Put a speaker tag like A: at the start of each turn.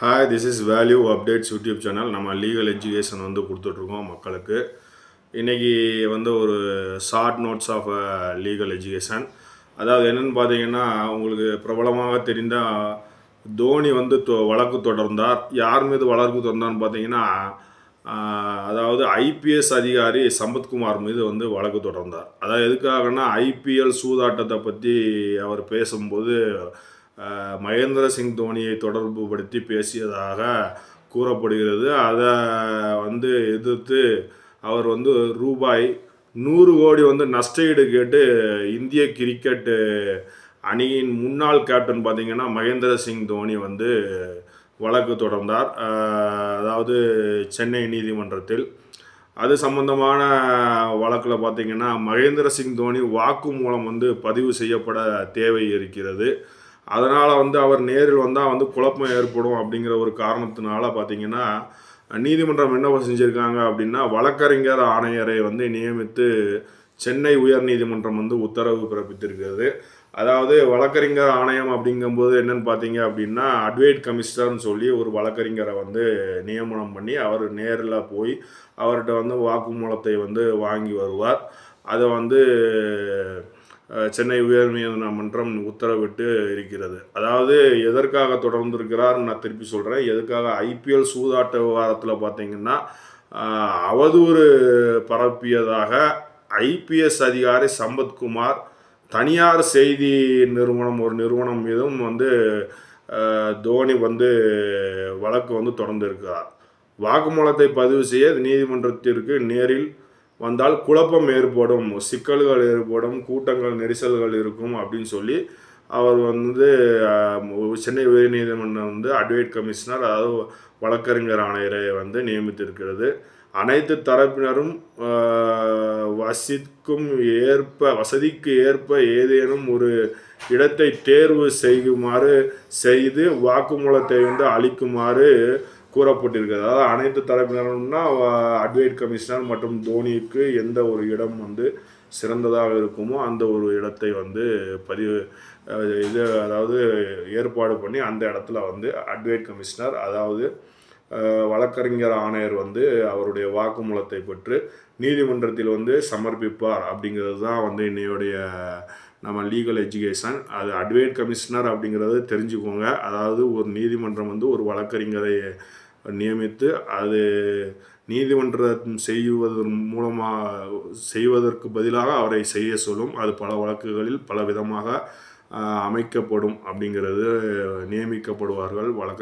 A: Hi this is value updates YouTube channel நம்ம legal education வந்து கொடுத்துட்ருக்கோம் மக்களுக்கு. இன்றைக்கி வந்து ஒரு short notes of legal education அதாவது என்னென்னு பார்த்தீங்கன்னா உங்களுக்கு பிரபலமாக தெரிந்த தோனி வந்து தொ வழக்கு தொடர்ந்தார். யார் மீது வழக்கு தொடர்ந்தார்னு பார்த்தீங்கன்னா அதாவது ஐபிஎஸ் அதிகாரி சம்பத்குமார் மீது வந்து வழக்கு தொடர்ந்தார். அதாவது எதுக்காகன்னா ஐபிஎல் சூதாட்டத்தை பற்றி அவர் பேசும்போது மகேந்திர சிங் தோனியை தொடர்பு படுத்தி பேசியதாக கூறப்படுகிறது. அதை வந்து எதிர்த்து அவர் வந்து ரூபாய் நூறு கோடி வந்து நஷ்டஈடு கேட்டு இந்திய கிரிக்கெட் அணியின் முன்னாள் கேப்டன் பார்த்தீங்கன்னா மகேந்திர சிங் தோனி வந்து வழக்கு தொடர்ந்தார். அதாவது சென்னை நீதிமன்றத்தில். அது சம்பந்தமான வழக்கில் பார்த்திங்கன்னா மகேந்திர சிங் தோனி வாக்கு மூலம் வந்து பதிவு செய்யப்பட தேவை இருக்கிறது. அதனால் வந்து அவர் நேரில் வந்தால் வந்து குழப்பம் ஏற்படும் அப்படிங்கிற ஒரு காரணத்தினால பார்த்தீங்கன்னா நீதிமன்றம் என்ன செஞ்சுருக்காங்க அப்படின்னா வழக்கறிஞர் ஆணையரை வந்து நியமித்து சென்னை உயர்நீதிமன்றம் வந்து உத்தரவு பிறப்பித்திருக்கிறது. அதாவது வழக்கறிஞர் ஆணையம் அப்படிங்கும்போது என்னன்னு பார்த்தீங்க அப்படின்னா அட்வைட் கமிஷனர்னு சொல்லி ஒரு வழக்கறிஞரை வந்து நியமனம் பண்ணி அவர் நேரில் போய் அவர்கிட்ட வந்து வாக்குமூலத்தை வந்து வாங்கி வருவார். அதை வந்து சென்னை உயர்நீதிமன்றம் உத்தரவிட்டு இருக்கிறது. அதாவது எதற்காக தொடர்ந்திருக்கிறார் நான் திருப்பி சொல்கிறேன் எதுக்காக ஐபிஎல் சூதாட்ட விவகாரத்தில் பார்த்தீங்கன்னா அவதூறு பரப்பியதாக ஐபிஎஸ் அதிகாரி சம்பத்குமார் தனியார் செய்தி நிறுவனம் ஒரு நிறுவனம் மீதும் வந்து தோனி வந்து வழக்கு வந்து தொடர்ந்து இருக்கிறார் வாக்குமூலத்தை பதிவு செய்ய நீதிமன்றத்திற்கு நேரில் வந்தால் குழப்பம் ஏற்படும் சிக்கல்கள் ஏற்படும் கூட்டங்கள் நெரிசல்கள் இருக்கும் அப்படின்னு சொல்லி அவர் வந்து சென்னை உயர்நீதிமன்றம் வந்து அட்வைட் கமிஷனர் அதாவது வழக்கறிஞர் ஆணையரை வந்து நியமித்திருக்கிறது. அனைத்து தரப்பினரும் வசிக்கும் ஏற்ப வசதிக்கு ஏற்ப ஏதேனும் ஒரு இடத்தை தேர்வு செய்யுமாறு செய்து வாக்குமூலத்தை வந்து அளிக்குமாறு கூறப்பட்டிருக்கிறது. அதாவது அனைத்து தரப்பினரும்னா அட்வைட் கமிஷனர் மற்றும் தோனிக்கு எந்த ஒரு இடம் வந்து சிறந்ததாக இருக்குமோ அந்த ஒரு இடத்தை வந்து பதிவு இது அதாவது ஏற்பாடு பண்ணி அந்த இடத்துல வந்து அட்வைட் கமிஷனர் அதாவது வழக்கறிஞர் ஆணையர் வந்து அவருடைய வாக்குமூலத்தை பெற்று நீதிமன்றத்தில் வந்து சமர்ப்பிப்பார் அப்படிங்கிறது தான் வந்து இன்னையுடைய நம்ம லீகல் எஜுகேஷன் அது அட்வைட் கமிஷனர் அப்படிங்கிறது தெரிஞ்சுக்கோங்க. அதாவது ஒரு நீதிமன்றம் வந்து ஒரு வழக்கறிஞரை நியமித்து அது நீதிமன்றம் செய்வதன் மூலமாக செய்வதற்கு பதிலாக அவரை செய்ய சொல்லும். அது பல வழக்குகளில் பல விதமாக அமைக்கப்படும் அப்படிங்கிறது நியமிக்கப்படுவார்கள். வழக்கு